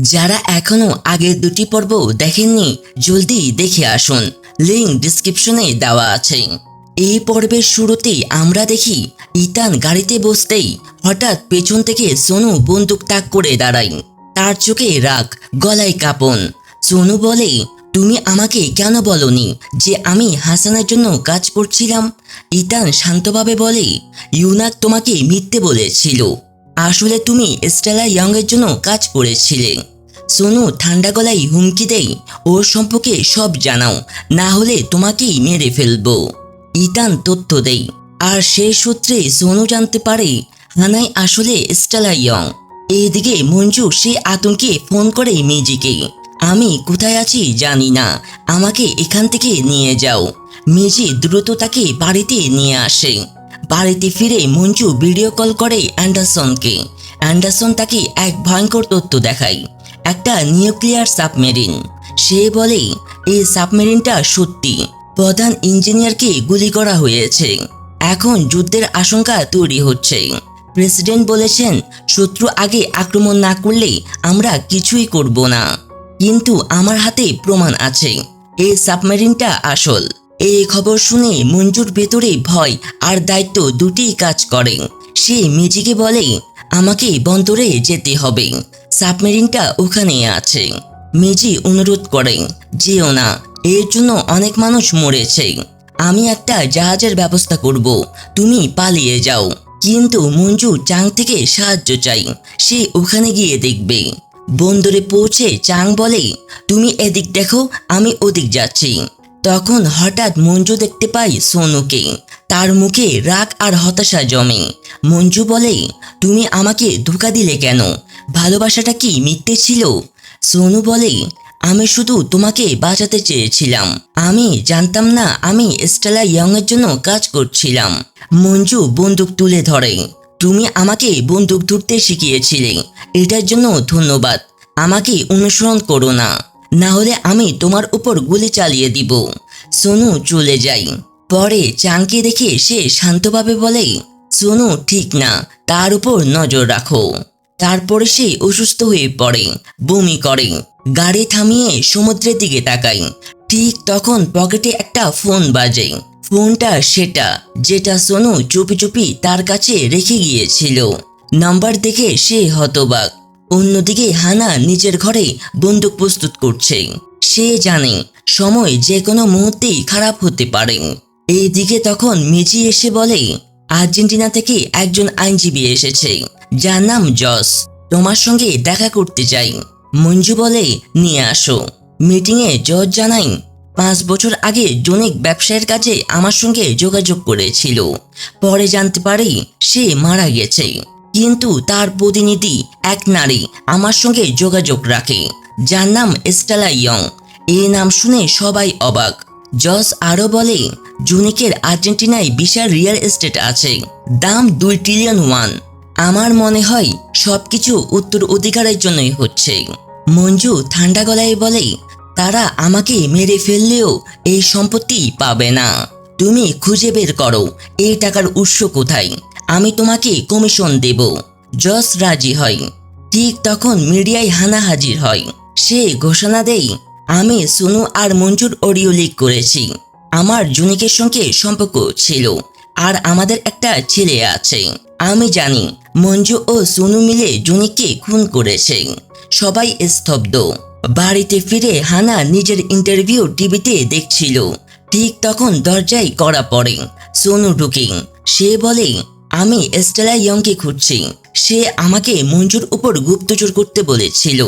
যারা এখনও আগের দুটি পর্ব দেখেননি, জলদি দেখে আসুন। লিঙ্ক ডিসক্রিপশনে দেওয়া আছে। এই পর্বের শুরুতেই আমরা দেখি, ইতান গাড়িতে বসতেই হঠাৎ পেছন থেকে সোনু বন্দুক তাক করে দাঁড়ায়। তার চোখে রাগ, গলায় কাঁপন। সোনু বলে, তুমি আমাকে কেন বলনি যে আমি হাসানের জন্য কাজ করছিলাম? ইতান শান্তভাবে বলে, ইউনাক তোমাকে মিথ্যে বলেছিল। আসলে তুমি স্টেলা ইয়ংয়ের জন্য কাজ করেছিলে। সোনু ঠান্ডা গলায় হুমকি দেই ওর সম্পর্কে সব জানাও, না হলে তোমাকেই মেরে ফেলব। ইতান তথ্য দেই আর সে সূত্রে সোনু জানতে পারে, হানাই আসলে স্টেলা ইয়ং। এদিকে মঞ্জু সে আতঙ্কে ফোন করে মেজিকে আমি কোথায় আছি জানি না, আমাকে এখান থেকে নিয়ে যাও। মেজি দ্রুত তাকে বাড়িতে নিয়ে আসে। বাড়িতে ফিরে মঞ্জু ভিডিও কল করে অ্যান্ডারসনকে। অ্যান্ডারসন তাকে এক ভয়ঙ্কর তথ্য দেখায়। একটা নিউক্লিয়ার সাবমেরিন সে বলে, এই সাবমেরিনটা সত্যি। প্রধান ইঞ্জিনিয়ারকে গুলি করা হয়েছে। এখন যুদ্ধের আশঙ্কা তৈরি হচ্ছে। প্রেসিডেন্ট বলেছেন, শত্রু আগে আক্রমণ না করলে আমরা কিছুই করব না। কিন্তু আমার হাতে প্রমাণ আছে। এই সাবমেরিনটা আসল। এই খবর শুনে মঞ্জুর ভেতরে ভয় আর দায়িত্ব দুটি কাজ করে। সে মেজিকে বলে, আমাকে বন্দরে যেতে হবে। সাবমেরিনটা ওখানে আছে। মেজি অনুরোধ করে, যেও না, এর জন্য অনেক মানুষ মরেছে। আমি একটা জাহাজের ব্যবস্থা করব, তুমি পালিয়ে যাও। কিন্তু মঞ্জু চাং থেকে সাহায্য চাই, সে ওখানে গিয়ে দেখবে। বন্দরে পৌঁছে চাং বলে, তুমি এদিক দেখো, আমি ওদিক যাচ্ছি। তখন হঠাৎ মঞ্জু দেখতে পাই সোনুকে। তার মুখে রাগ আর হতাশা জমে। মঞ্জু বলে, তুমি আমাকে ধোকা দিলে কেন? ভালোবাসাটা কি মিথ্যে ছিল? সোনু বলে, আমি শুধু তোমাকে বাঁচাতে চেয়েছিলাম। আমি জানতাম না আমি স্টেলা ইয়ং এর জন্য কাজ করছিলাম। মঞ্জু বন্দুক তুলে ধরে, তুমি আমাকে বন্দুক ধরতে শিখিয়েছিলে। এটার জন্য ধন্যবাদ। আমাকে অনুসরণ করো না। না হলে আমি তোমার উপর গুলি চালিয়ে দিব। সোনু চলে যাই। পরে চাংকে দেখে সে শান্তভাবে বলে, সোনু, ঠিক না। তার উপর নজর রাখো। তারপরে সে অসুস্থ হয়ে পড়ে, বমি করে। গাড়ি থামিয়ে সমুদ্রের দিকে তাকাই। ঠিক তখন পকেটে একটা ফোন বাজে। ফোনটা সেটা, যেটা সোনু চুপি চুপি তার কাছে রেখে গিয়েছিল। নাম্বার দেখে সে হতবাক। অন্যদিকে হানা নিজের ঘরে বন্দুক প্রস্তুত করছে। সে জানে সময় যে কোনো মুহূর্তেই খারাপ হতে পারে। এইদিকে তখন মিজি এসে বলে, আর্জেন্টিনা থেকে একজন আইনজীবী এসেছে, যার নাম জস। তোমার সঙ্গে দেখা করতে চাই। মঞ্জু বলে, নিয়ে আসো। মিটিংয়ে জজ জানাই পাঁচ বছর আগে জনিক ব্যবসায়ের কাজে আমার সঙ্গে যোগাযোগ করেছিল। পরে জানতে পারি সে মারা গেছে। কিন্তু তার প্রতিনিধি এক নারী আমার সঙ্গে যোগাযোগ রাখে। যার নাম স্টেলা ইয়ং। এই নাম শুনে সবাই অবাক। জস আরও বলে, জুনিকের আর্জেন্টিনায় বিশাল রিয়েল এস্টেট আছে। দাম দুই ট্রিলিয়ন ওয়ান আমার মনে হয় সবকিছু উত্তর অধিকারের জন্যই হচ্ছে। মঞ্জু ঠান্ডা গলায় বলে, তারা আমাকে মেরে ফেললেও এই সম্পত্তি পাবে না। তুমি খুঁজে বের করো। এই টাকার উৎস কোথায়? আমি তোমাকে কমিশন দেব। জস রাজি হয়। ঠিক তখন মিডিয়ায় হানা হাজির হয়। সে ঘোষণা দেই আমি সোনু আর মঞ্জুর অডিও লিক করেছি। আমার জুনিকের সঙ্গে সম্পর্ক ছিল, আর আমাদের একটা ছেলে আছে। আমি জানি, মঞ্জু ও সোনু মিলে জুনিককে খুন করেছে। সবাই স্তব্ধ। বাড়িতে ফিরে হানা নিজের ইন্টারভিউ টিভিতে দেখছিল। ঠিক তখন দরজায় করা পড়ে। সোনু ঢুকে, সে বলে আমি স্টেলা ইয়ংকে খুঁজছি। সে আমাকে মঞ্জুর উপর গুপ্তচর করতে বলেছিল।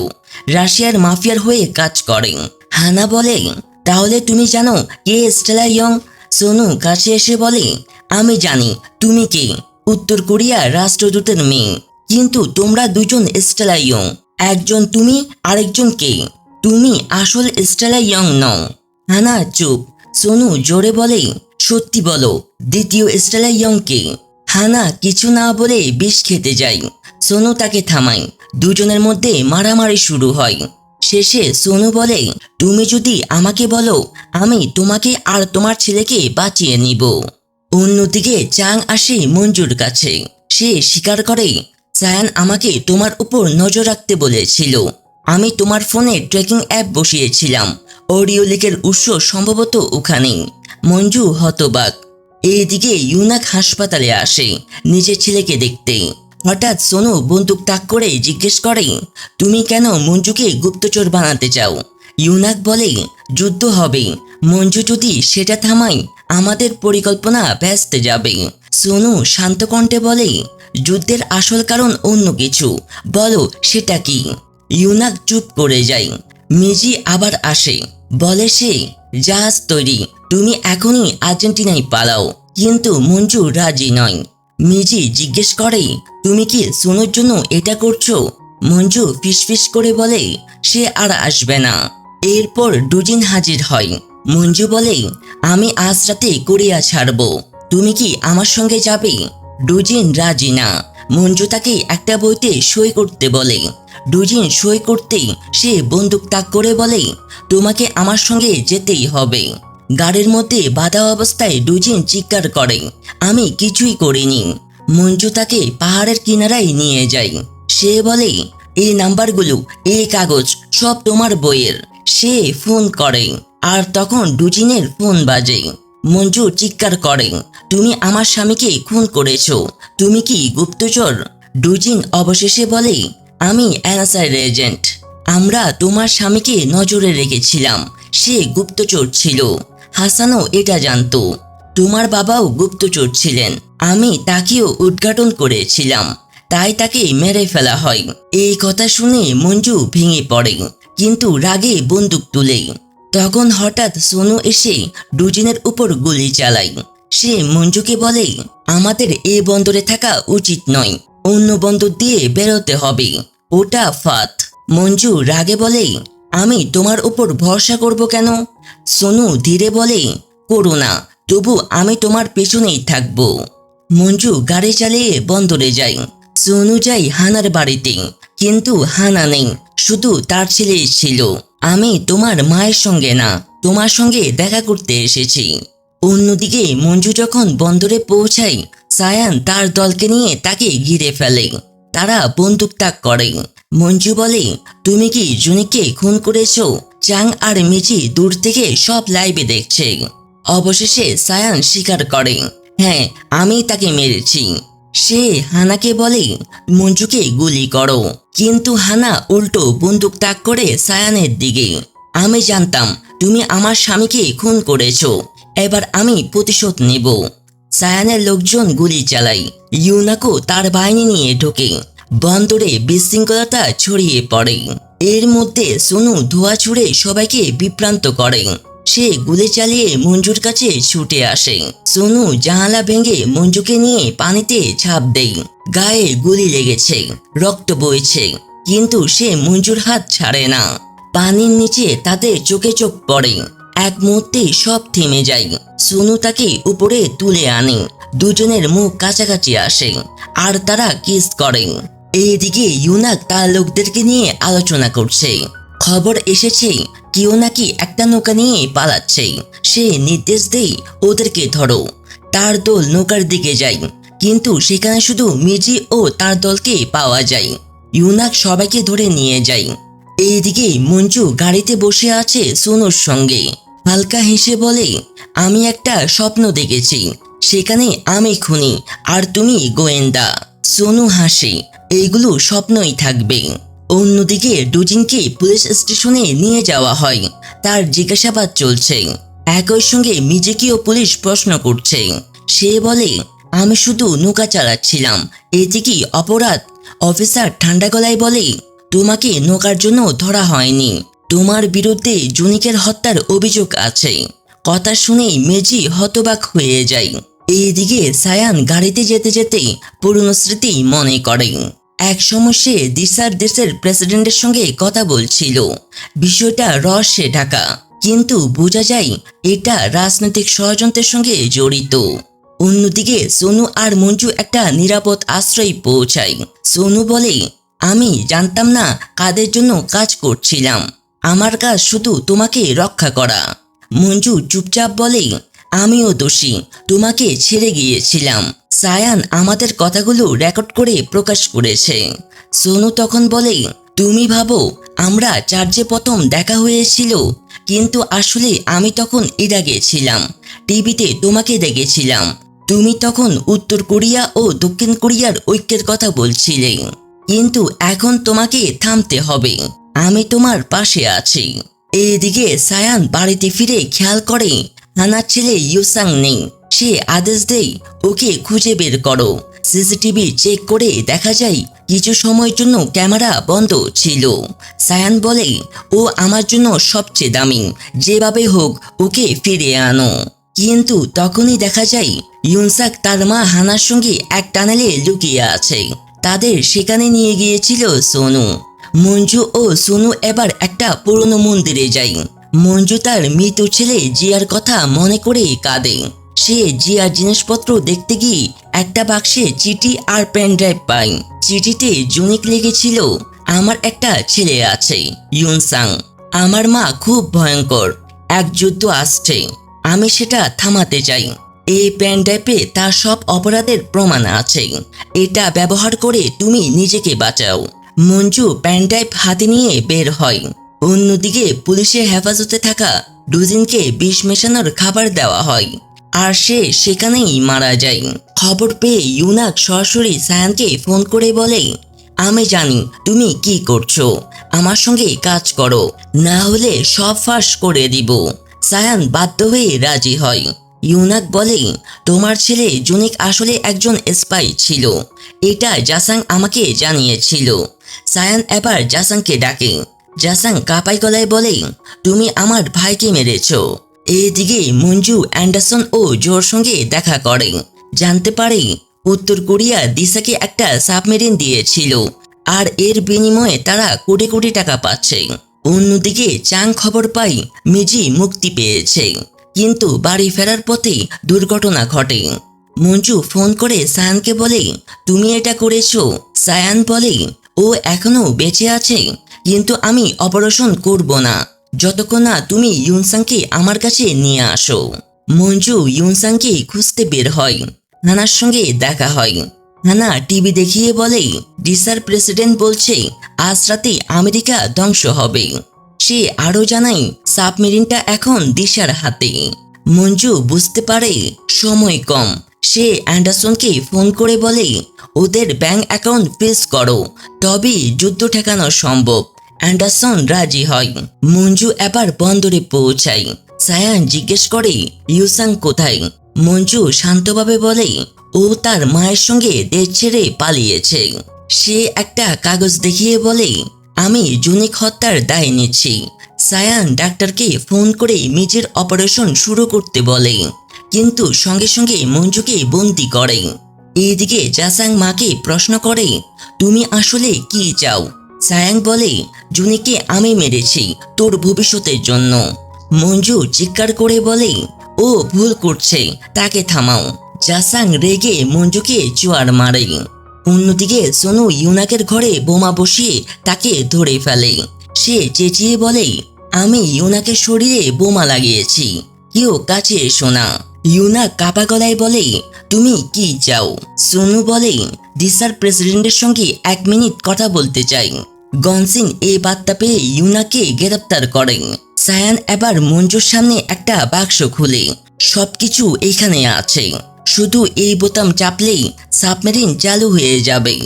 রাশিয়ার মাফিয়ার হয়ে কাজ করে। হানা বলে, তাহলে তুমি জানো কে স্টেলা ইয়ং? সোনু কাছে এসে বলে, আমি জানি, তুমি কে? উত্তর কোরিয়ার রাষ্ট্রদূতের মেয়ে, কিন্তু তোমরা দুজন স্টেলা ইয়ং। একজন তুমি, আরেকজন কে? তুমি আসল স্টেলা ইয়ং নও। হানা চুপ। সোনু জোরে বলে, সত্যি বলো, দ্বিতীয় স্টেলা ইয়ং কে? হানা কিছু না বলে বিষ খেতে যায় সোনু তাকে থামায়। দুজনের মধ্যে মারামারি শুরু হয়। শেষে সোনু বলে, তুমি যদি আমাকে বলো, আমি তোমাকে আর তোমার ছেলেকে বাঁচিয়ে নিব। অন্যদিকে চাং আসে মঞ্জুর কাছে। সে স্বীকার করে সায়ান আমাকে তোমার উপর নজর রাখতে বলেছিল। আমি তোমার ফোনে ট্র্যাকিং অ্যাপ বসিয়েছিলাম। অডিও লিকের উৎস সম্ভবত ওখানেই। মঞ্জু হতবাক। এইদিকে ইউনাক হাসপাতালে আসে, নিজের ছেলেকে দেখতে। হঠাৎ সোনু বন্দুক তাক করে জিজ্ঞেস করে, তুমি কেন মঞ্জুকে গুপ্তচর বানাতে চাও? ইউনাক বলে, যুদ্ধ হবে। মঞ্জু যদি সেটা থামাই আমাদের পরিকল্পনা ব্যস্ত যাবে। সোনু শান্ত কণ্ঠে বলে, যুদ্ধের আসল কারণ অন্য কিছু। বলো, সেটা কি? ইউনাক চুপ করে যায়। মিজি আবার আসে। বলে সে, জাহাজ তৈরি তুমি এখনই আর্জেন্টিনায় পালাও। কিন্তু মঞ্জু রাজি নয়। মিজি জিজ্ঞেস করে, তুমি কি সোনুর জন্য এটা করছ? মঞ্জু ফিসফিস করে বলে, সে আর আসবে না। এরপর দুজিন হাজির হয়। মঞ্জু বলে, আমি আজ রাতে কোরিয়া ছাড়ব। তুমি কি আমার সঙ্গে যাবে? দুজিন রাজি না। মঞ্জু তাকে একটা বইতে সই করতে বলে। দুজিন সই করতেই সে বন্দুক তাক করে বলে, তোমাকে আমার সঙ্গে যেতেই হবে। গাড়ির মধ্যে বাধা অবস্থায় দুজিন চিৎকার করে। আমি কিছুই করিনি। মঞ্জু তাকে পাহাড়ের কিনারায় নিয়ে যায়। সে বলে, এই নাম্বারগুলো, এই কাগজ, সব তোমার বইয়ের। সে ফোন করে, আর তখন দুজিনের ফোন বাজে। মঞ্জু চিৎকার করে, তুমি আমার স্বামীকে খুন করেছ। তুমি কি গুপ্তচর? দুজিন অবশেষে বলে, আমি অ্যানাসাইড এজেন্ট। আমরা তোমার স্বামীকে নজরে রেখেছিলাম। সে গুপ্তচর ছিল। হাসানও এটা জানতো। তোমার বাবাও গুপ্তচর ছিলেন। আমি তাকেও উদ্ঘাটন করেছিলাম। তাই তাকে মেরে ফেলা হয়। এই কথা শুনে মঞ্জু ভেঙে পড়ে, কিন্তু রাগে বন্দুক তুলে। তখন হঠাৎ সোনু এসে দুজিনের উপর গুলি চালায়। সে মঞ্জুকে বলে, আমাদের এ বন্দরে থাকা উচিত নয়, অন্য বন্দর দিয়ে বেরোতে হবে। ওটা ফাত মঞ্জু রাগে বলে আমি তোমার উপর ভরসা করব কেন? সোনু ধীরে বলে, করো না, তবু আমি তোমার পেছনেই থাকব। মঞ্জু গাড়ি চালিয়ে বন্দরে যাই সোনু যাই হানার বাড়িতে, কিন্তু হানা নেই, শুধু তার ছেলে ছিল। আমি তোমার মায়ের সঙ্গে না, তোমার সঙ্গে দেখা করতে এসেছি। অন্যদিকে মঞ্জু যখন বন্দরে পৌঁছায়, সায়ান তার দলকে নিয়ে তাকে ঘিরে ফেলে। তারা বন্দুক তাক করে। মঞ্জু বলে, তুমি কি জুনিকে খুন করেছ? চাং আর মিচি দূর থেকে সব লাইভে দেখছে। অবশেষে সায়ান স্বীকার করে হ্যাঁ আমি তাকে মেরেছি। সে হানাকে বলে, মঞ্জুকে গুলি করো। কিন্তু হানা উল্টো বন্দুক তাক করে সায়ানের দিকে, আমি জানতাম তুমি আমার স্বামীকে খুন করেছ, এবার আমি প্রতিশোধ নেব। সায়ানের লোকজন গুলি চালায়। ইউনাকো তার বাহিনী নিয়ে ঢোকে। বন্দরে বিশৃঙ্খলতা ছড়িয়ে পড়ে। এর মধ্যে সোনু ধোয়া ছুড়ে সবাইকে বিভ্রান্ত করে। সে গুলি চালিয়ে মঞ্জুর কাছে ছুটে আসে। সোনু জানালা ভেঙে মঞ্জুকে নিয়ে পানিতে ঝাঁপ দেয়। গায়ে গুলি লেগেছে, রক্ত বইছে, কিন্তু সে মঞ্জুর হাত ছাড়ে না। পানির নিচে তাদের চোখে চোখ পড়ে। এক মুহূর্তে সব থেমে যায়। সোনু তাকে উপরে তুলে আনে। দুজনের মুখ কাছাকাছি আসে, আর তারা কিস করে। এইদিকে ইউনাক তার লোকদেরকে নিয়ে আলোচনা করছে। খবর এসেছে কেউ নাকি একটা নৌকা নিয়ে পালাচ্ছে। সে নির্দেশ দেয় ওদেরকে ধরো। তার দল নৌকার দিকে যায়। কিন্তু সেখানে শুধু মির্জি ও তার দলকে পাওয়া যায়। ইউনাক সবাইকে ধরে নিয়ে যায়। এইদিকে মঞ্জু গাড়িতে বসে আছে সোনুর সঙ্গে। হালকা হেসে বলে, আমি একটা স্বপ্ন দেখেছি। সেখানে আমি খুনি, আর তুমি গোয়েন্দা। সোনু হাসে। এইগুলো স্বপ্নই থাকবে। অন্যদিকে দুজিনকে পুলিশ স্টেশনে নিয়ে যাওয়া হয়। তার জিজ্ঞাসাবাদ চলছে। একই সঙ্গে মিজিকেও পুলিশ প্রশ্ন করছে। সে বলে, আমি শুধু নৌকা চালাচ্ছিলাম। এতে কি অপরাধ। অফিসার ঠান্ডা গলায় বলে, তোমাকে নৌকার জন্য ধরা হয়নি। তোমার বিরুদ্ধে জুনিকের হত্যার অভিযোগ আছে। কথা শুনেই মেজি হতবাক হয়ে যায়। এইদিকে সায়ান গাড়িতে যেতে যেতে পুরনো স্মৃতি মনে করে। এক সময় সে দিশার দেশের প্রেসিডেন্টের সঙ্গে কথা বলছিল। বিষয়টা রহস্যে ঢাকা। কিন্তু বোঝা যায় এটা রাজনৈতিক ষড়যন্ত্রের সঙ্গে জড়িত। অন্যদিকে সোনু আর মঞ্জু একটা নিরাপদ আশ্রয় পৌঁছায়। সোনু বলে, আমি জানতাম না কাদের জন্য কাজ করছিলাম। আমার কাজ শুধু তোমাকে রক্ষা করা। মঞ্জু চুপচাপ বলে আমিও দোষী। তোমাকে ছেড়ে গিয়েছিলাম। সায়ান আমাদের কথাগুলো রেকর্ড করে প্রকাশ করেছে। সোনু তখন বলে, তুমি ভাবো, আমরা চার্জে প্রথম দেখা হয়েছিল, কিন্তু আসলে আমি তখন ইরাকে ছিলাম। টিভিতে তোমাকে দেখেছিলাম। তুমি তখন উত্তর কোরিয়া ও দক্ষিণ কোরিয়ার ঐক্যের কথা বলছিলে। কিন্তু এখন তোমাকে থামতে হবে। আমি তোমার পাশে আছি। এদিকে সায়ান বাড়িতে ফিরে খেয়াল করে নানার ছেলে ইউসাং নেই। সে আদেশ দেয় ওকে খুঁজে বের করো। সিসিটিভি চেক করে দেখা যায়, কিছু সময়ের জন্য ক্যামেরা বন্ধ ছিল। সায়ান বলে, ও আমার জন্য সবচেয়ে দামি। যেভাবে হোক, ওকে ফিরে আনো। কিন্তু তখনই দেখা যায়, ইউনসাক তার মা হানার সঙ্গে এক টানেলে লুকিয়ে আছে। তাদের সেখানে নিয়ে গিয়েছিল সোনু। মঞ্জু ও সোনু এবার একটা পুরনো মন্দিরে যায়। মঞ্জু তার মৃত ছেলে জিয়ার কথা মনে করে কাঁদে। সে জিয়ার জিনিসপত্র দেখতে গিয়ে একটা বাক্সে চিঠি আর পেন ড্রাইভ পায়। চিঠিতে জুনিক লেগেছিল, আমার একটা ছেলে আছে, ইউনসাং। আমার মা খুব ভয়ঙ্কর, এক যুদ্ধ আসছে, আমি সেটা থামাতে চাই। এই পেন ড্রাইভে তার সব অপরাধের প্রমাণ আছে। এটা ব্যবহার করে তুমি নিজেকে বাঁচাও। মঞ্জু পেন ড্রাইভ হাতে নিয়ে বের হয়। অন্যদিকে পুলিশের হেফাজতে থাকা দুজিনকে বিষ মেশানোর খাবার দেওয়া হয়। আর সে সেখানেই মারা যায়। খবর পেয়ে ইউনাক সরাসরি সায়ানকে ফোন করে বলে, আমি জানি, তুমি কি করছ? আমার সঙ্গে কাজ করো। না হলে সব ফাঁস করে দিব। সায়ান বাধ্য হয়ে রাজি হয়। ইউনাক বলে, তোমার ছেলে জুনিক আসলে একজন স্পাই ছিল। এটা জাসাং আমাকে জানিয়েছিল। সায়ান এবার জাসাংকে ডাকে জাসাং কাপাই গলায় বলে তুমি আমার ভাইকে মেরেছ। এদিকে মঞ্জু অ্যান্ডারসন ও জোর সঙ্গে দেখা করে। জানতে পারে, উত্তর কোরিয়া দিশাকে একটা সাবমেরিন দিয়েছিল, আর এর বিনিময়ে তারা কোটি কোটি টাকা পাচ্ছে। অন্যদিকে চাং খবর পাই, মিজি মুক্তি পেয়েছে, কিন্তু বাড়ি ফেরার পথে দুর্ঘটনা ঘটে। মঞ্জু ফোন করে সায়ানকে বলে, তুমি এটা করেছ? সায়ান বলে, ও এখনও বেঁচে আছে কিন্তু আমি অপারেশন করব না। যতক্ষণ না তুমি ইউনসাংকে আমার কাছে নিয়ে আসো। মঞ্জু ইউনসাংকে খুঁজতে বের হয়। নানার সঙ্গে দেখা হয়। নানা টিভি দেখিয়ে বলে, ডিসার প্রেসিডেন্ট বলছে, আজ রাতে আমেরিকা ধ্বংস হবে। সে আরও জানায়, সাবমেরিনটা এখন দিশার হাতে। মঞ্জু বুঝতে পারে, সময় কম। সে অ্যান্ডারসনকে ফোন করে বলে, ওদের ব্যাংক অ্যাকাউন্ট ফ্রিজ করো। তবেই যুদ্ধ ঠেকানো সম্ভব। অ্যান্ডারসন রাজি হয়। মঞ্জু এবার বন্দরে পৌঁছায়। সায়ান জিজ্ঞেস করে, ইউসাং কোথায়? মঞ্জু শান্তভাবে বলে, ও তার মায়ের সঙ্গে দেশ ছেড়ে পালিয়েছে। সে একটা কাগজ দেখিয়ে বলে, আমি জুনিক হত্যার দায় নিচ্ছি সায়ান ডাক্তারকে ফোন করে নিজের অপারেশন শুরু করতে বলে, কিন্তু সঙ্গে সঙ্গে মঞ্জুকে বন্দি করে। এইদিকে জাসাং মাকে প্রশ্ন করে, তুমি আসলে কি চাও? সায়াং বলে, জুনিকে আমি মেরেছি তোর ভবিষ্যতের জন্য। মঞ্জু চিৎকার করে বলে, ও ভুল করছে, তাকে থামাও। জাসাং রেগে মঞ্জুকে চুয়ার মারে। অন্যদিকে সোনু ইউনাকের ঘরে বোমা বসিয়ে তাকে ধরে ফেলে। সে চেঁচিয়ে বলে, আমি ইউনাকের শরীরে বোমা লাগিয়েছি। কেউ কাছে এসো না। ইউনা কাপা গলায় বলে, তুমি কি চাও? সোনু বলে দিশার প্রেসিডেন্টের সঙ্গে এক মিনিট কথা বলতে চাই। গনসিং এই বার্তা পেয়ে ইউনাকে গ্রেপ্তার করেন সায়ান এবার মঞ্জুর সামনে একটা বাক্স খুলে। সবকিছু এখানে আছে। শুধু এই বোতাম চাপলেই সাবমেরিন চালু হয়ে যাবে।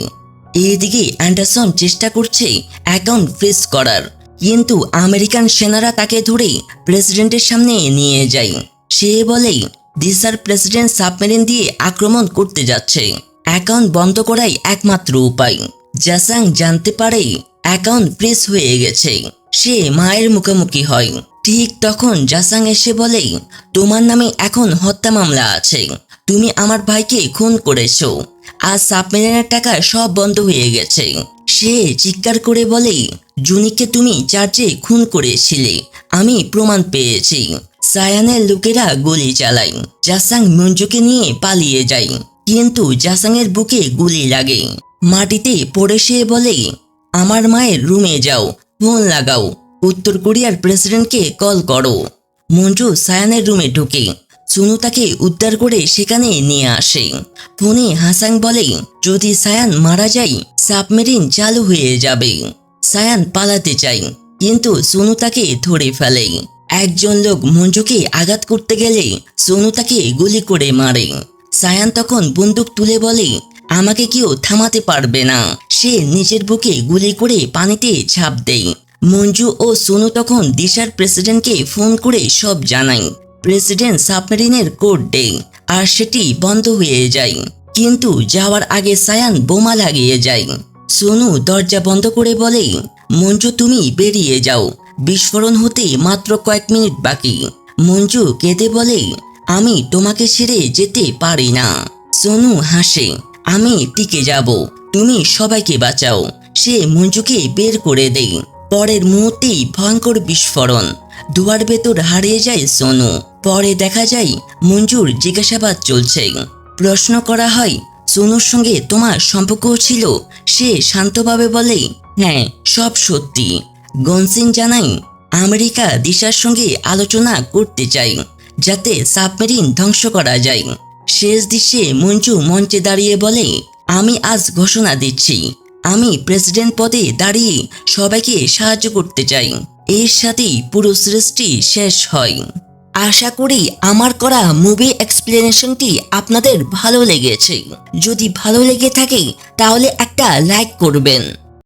এদিকে অ্যান্ডারসন চেষ্টা করছে অ্যাকাউন্ট ফ্রিজ করার। কিন্তু আমেরিকান সেনারা তাকে ধরে প্রেসিডেন্টের সামনে নিয়ে যায়। সে বলে দিশার প্রেসিডেন্ট সাবমেরিন দিয়ে আক্রমণ করতে যাচ্ছে। অ্যাকাউন্ট বন্ধ করাই একমাত্র উপায়। জাসাং জানতে পারে অ্যাকাউন্ট ফ্রিজ হয়ে গেছে। সে মায়ের মুখোমুখি হয়। ঠিক তখন জাসাং এসে বলে, তোমার নামে এখন হত্যা মামলা আছে। তুমি আমার ভাইকে খুন করেছ। আর সাবমেরিনের টাকা সব বন্ধ হয়ে গেছে। সে চিৎকার করে বলে, জুনিকে তুমি চার্চে খুন করেছিলে। আমি প্রমাণ পেয়েছি। সায়ানের লোকেরা গুলি চালায়। জাসাং মঞ্জুকে নিয়ে পালিয়ে যায়। কিন্তু জাসাংয়ের বুকে গুলি লাগে। মাটিতে পড়ে সে বলে আমার মায়ের রুমে যাও ফোন লাগাও। উত্তর কোরিয়ার প্রেসিডেন্টকে কল করো। মঞ্জু সায়ানের রুমে ঢুকে। সুনু তাকে উদ্ধার করে সেখানে নিয়ে আসে। ফোনে হাসাং বলে, যদি সায়ান মারা যায়, সাবমেরিন চালু হয়ে যাবে। সায়ান পালাতে চায় কিন্তু সোনু তাকে ধরে ফেলে। একজন লোক মঞ্জুকে আঘাত করতে গেলে সোনু তাকে গুলি করে মারে। সায়ান তখন বন্দুক তুলে বলে আমাকে কেউ থামাতে পারবে না। সে নিজের বুকে গুলি করে পানিতে ঝাঁপ দেয়। মঞ্জু ও সোনু তখন দিশার প্রেসিডেন্টকে ফোন করে সব জানায়। প্রেসিডেন্ট সাবমেরিনের কোড দেয় আর সেটি বন্ধ হয়ে যায়। কিন্তু যাওয়ার আগে সায়ান বোমা লাগিয়ে যায়। সোনু দরজা বন্ধ করে বলে, মঞ্জু, তুমি বেরিয়ে যাও। বিস্ফোরণ হতে মাত্র কয়েক মিনিট বাকি। মঞ্জু কেঁদে বলে, আমি তোমাকে ছেড়ে যেতে পারি না। সোনু হাসে। আমি টিকে যাব। তুমি সবাইকে বাঁচাও। সে মঞ্জুকে বের করে দেয় পরের মুহূর্তেই ভয়ঙ্কর বিস্ফোরণ। দুয়ার ভেতর হারিয়ে যায় সোনু। পরে দেখা যায় মঞ্জুর জিজ্ঞাসাবাদ চলছে। প্রশ্ন করা হয়, সোনুর সঙ্গে তোমার সম্পর্ক ছিল? সে শান্তভাবে বলে হ্যাঁ সব সত্যি। গনসিং জানাই আমেরিকা দিশার সঙ্গে আলোচনা করতে চাই, যাতে সাবমেরিন ধ্বংস করা যায়। শেষ দৃশ্যে মঞ্জু মঞ্চে দাঁড়িয়ে বলে, আমি আজ ঘোষণা দিচ্ছি। আমি প্রেসিডেন্ট পদে দাঁড়িয়ে সবাইকে সাহায্য করতে চাই। এর সাথেই পুরো সৃষ্টি শেষ হয়। আশা করি আমার করা মুভি এক্সপ্লেনেশনটি আপনাদের ভালো লেগেছে। যদি ভালো লেগে থাকে, তাহলে একটা লাইক করবেন।